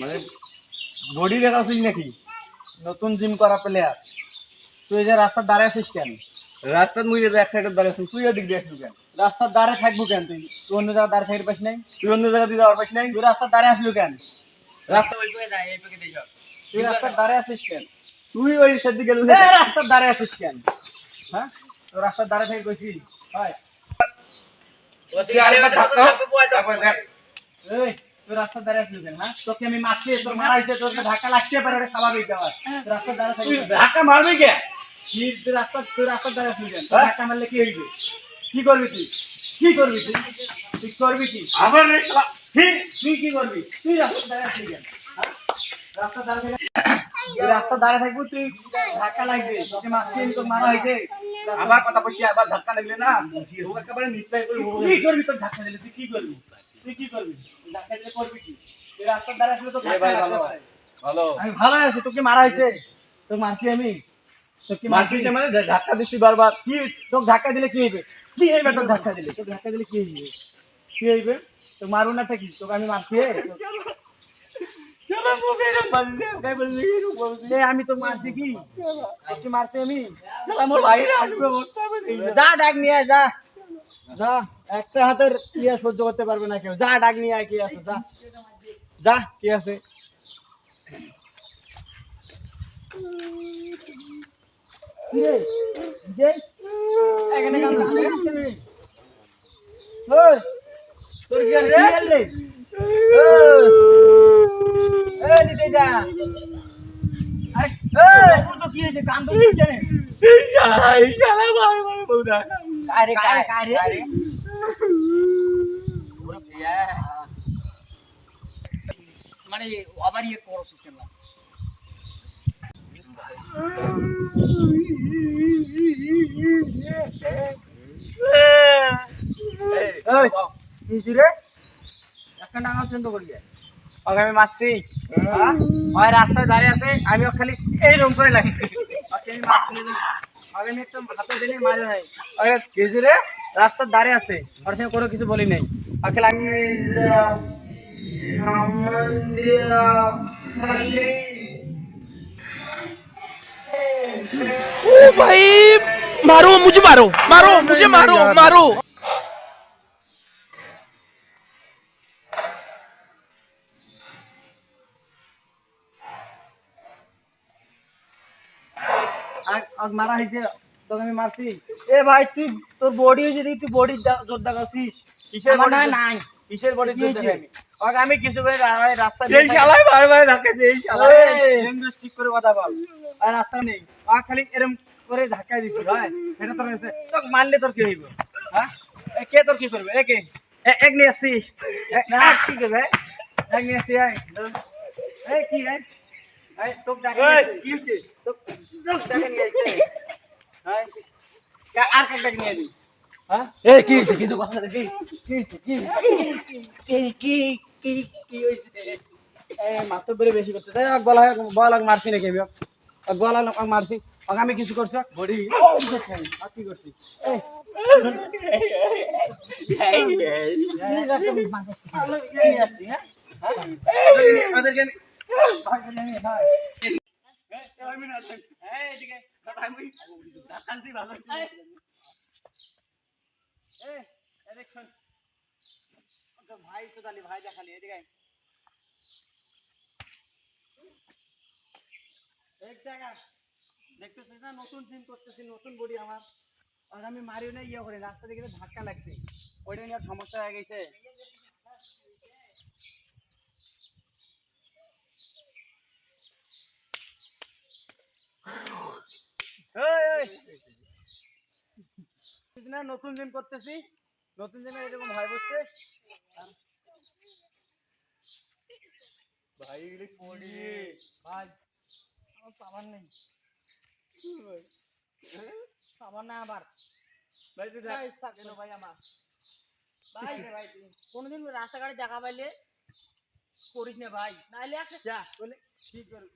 মানে বডি দেখাছিস নাকি? নতুন জিম করা প্লেয়ার তুই এই যে রাস্তার দাঁড়ায় আছিস কেন? রাস্তার মুই এক সাইডে দাঁড়িয়ে আছিস তুই এদিক দিয়ে আসবি কেন? রাস্তার দাঁড়ায় থাকব কেন তুই? তুই অন্য জায়গায় দাঁড়িয়ে থাকতে পারিস নাই? তুই অন্য জায়গা দিয়ে যাওয়ার পাস নাই? তুই রাস্তার দাঁড়ায় আসলি কেন? রাস্তা ওই পাকে যায় এই পাকে দিয়ে যাও। তুই রাস্তার দাঁড়ায় আছিস কেন? তুই ওই সেদিকে গেলি এই রাস্তার দাঁড়ায় আছিস কেন? হ্যাঁ? তো রাস্তার দাঁড়ায় থেকে কইছি হয়। তুই আরেকবার ধাক্কা তারপর দেখ এই দাঁড়ায় আসলি কেন হ্যাঁ? তোকে আমি মারছি তোর মারা হয়েছে তোর ধাক্কা লাগতে পারে ওটা স্বাভাবিক ব্যাপার তুই দাঁড়ায় থাকবি ধাক্কা মারবি কে? রাস্তা হ্যাঁ? ধাক্কা মারলে কি হইবে? কি করবি তুই? কি করবি তুই? তুই করবি কি? আবার ঠিক তুই কি করবি? তুই হ্যাঁ? রাস্তার দ্বারা থেকে তুই থাকব তুই ধাক্কা লাগবে তোকে মারছি আমি তোকে মারা হয়েছে। আবার কথা বলছি আবার ধাক্কা লাগলে না? একেবারে নিশ্চয় কি করবি তোর ধাক্কা দিলে তুই কি করবি? তুই কি করবি? ধাক্কা দিলে করবি কি? তুই রাস্তার দ্বারা আসলে তো ভালো ভালো। আমি ভালো আছি তোকে মারা হয়েছে। তোকে মারছি আমি। তোকে মারছি মানে ধাক্কা দিচ্ছি বারবার। কি? তোকে ধাক্কা দিলে কি হইবে? কি হইবে তোকে ধাক্কা দিলে? তোকে ধাক্কা দিলে কি হইবে? কি হইবে? তো মারবো না থাকি তোকে আমি মারছি তো মারছি কি? মারছি আমি? যা ডাক নিয়ে যা। যা একটা হাতের ইয়ে সহ্য করতে পারবে না কেউ যা ডাক নিয়ে আয় কি আছে যা যা কি আছে তোর কি রে? কি হল রে? ওই, নিতে যা। আরে, তো কি হয়েছে? কান তো জানে? কারে, কারে, কারে? মানে আবার ইয়ে করো আমি মারছি। হ্যাঁ? ওই রাস্তায় দাঁড়িয়ে আছে আমি খালি এই রকম করে লাগিয়েছি। ওকে আমি মারছি না। ওকে আমি একটা হাতে দিলে মারে নাই আরে কিছু রে রাস্তার দাঁড়িয়ে আছে ওর সঙ্গে কোনো কিছু বলি নাই ওকে আমি সামন দিয়া খালি ओ भाई मारो मुझे मारो मारो मुझे मारो मारो মারা হয়েছে তোকে আমি মারছি। এ ভাই তুই তোর বডি হয়েছে তুই বডি জোর দেখাচ্ছিস। কিসের জোর? নাই। কিসের বডি হয়েছে? ওকে আমি কিছু করে রাস্তা এই শালাই ভাই ভাই ধাক্কা দিয়ে এই শালা ঠিক করে কথা বল। আর রাস্তা নেই। আ খালি এরম করে ধাক্কা দিছি ভাই। এটা তোর হয়েছে। তোকে মারলে তোর কি হইব? হ্যাঁ? এ কে তোর কি করবে? এ কে? এ- এক নিয়ে আসছিস। না কি করবে? এক নিয়ে আসছি এই। কি এই? তোকে ডাকে কি হচ্ছে তোকে হ্যাঁ? আর কাকে নিয়ে আইছি হ্যাঁ? এই কি হইছে কিন্তু কথা কি কি কি কি কি কি কি হইছে এই মাত্র মারছি নাকি বলা মারছি। আমি কিছু করছ হ্যাঁ? বডি। কি করছি? ওদেরকে ভাই, চোদালি ভাই দেখালি এদিকে এক জায়গা দেখতেছিস না? নতুন জিম করতেছি নতুন বডি আমার। আর আমি মারিও না ইয়ে করে রাস্তা দিকে ধাক্কা লাগছে। ওইটা নিয়ে সমস্যা হয়ে গেছে এই, এই। না নতুন জিম করতেছি। নতুন জিমে এরকম করছে ভাই এগুলি পড়ি। ভাই আমার নেই। না আবার। ভাই তুই ভাই থাক কেন ভাই আমার। ভাই রে ভাই তুই কোনোদিন রাস্তাঘাটে দেখা পাইলে করিস না ভাই। নাইলে যা বলে কি করবি?